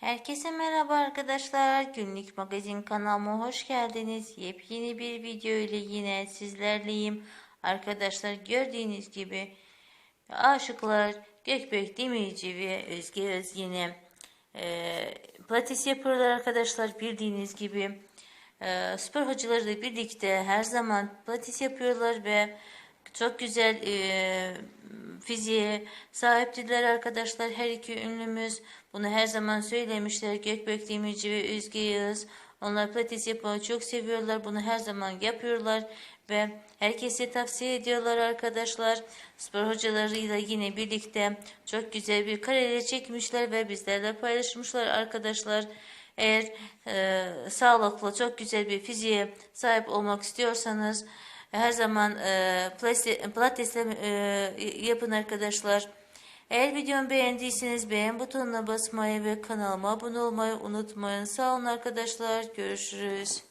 Herkese merhaba arkadaşlar. Günlük magazin kanalıma hoş geldiniz. Yepyeni bir video ile yine sizlerleyim. Arkadaşlar gördüğünüz gibi aşıklar Gökbek Demirci ve Özge Özgen'e e, pilates yapıyorlar arkadaşlar bildiğiniz gibi. E, spor hocalarıyla birlikte her zaman pilates yapıyorlar ve çok güzel e, fiziğe sahiptiler arkadaşlar. Her iki ünlümüz bunu her zaman söylemişler. Gökbek Demirci ve Özge Yağız. Onlar pilates yapmayı çok seviyorlar. Bunu her zaman yapıyorlar ve herkese tavsiye ediyorlar arkadaşlar. Spor hocalarıyla yine birlikte çok güzel bir kareler çekmişler ve bizlerle paylaşmışlar arkadaşlar. Eğer e, sağlıklı çok güzel bir fiziğe sahip olmak istiyorsanız her zaman e, pilates- pilatesle e, yapın arkadaşlar. Eğer videomu beğendiyseniz beğen butonuna basmayı ve kanalıma abone olmayı unutmayın. Sağ olun arkadaşlar. Görüşürüz.